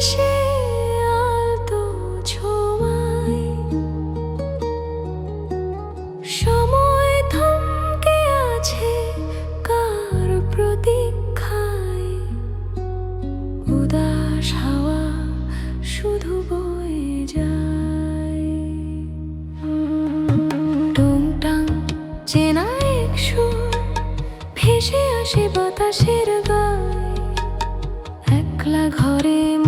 সে সময় আছে কার প্রতীক্ষায়। উদাস হাওয়া শুধু ভেসে আসে বাতাসের গায়। একলা ঘরে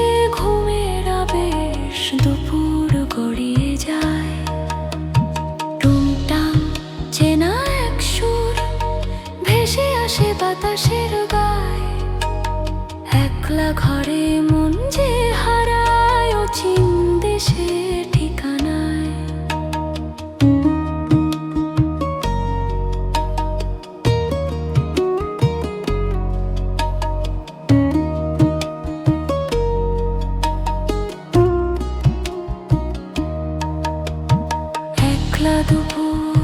আকাশের গায়ে একলা ঘরে মন যে হারায় অচিন দেশে ঠিকানায়। একলা দুপুর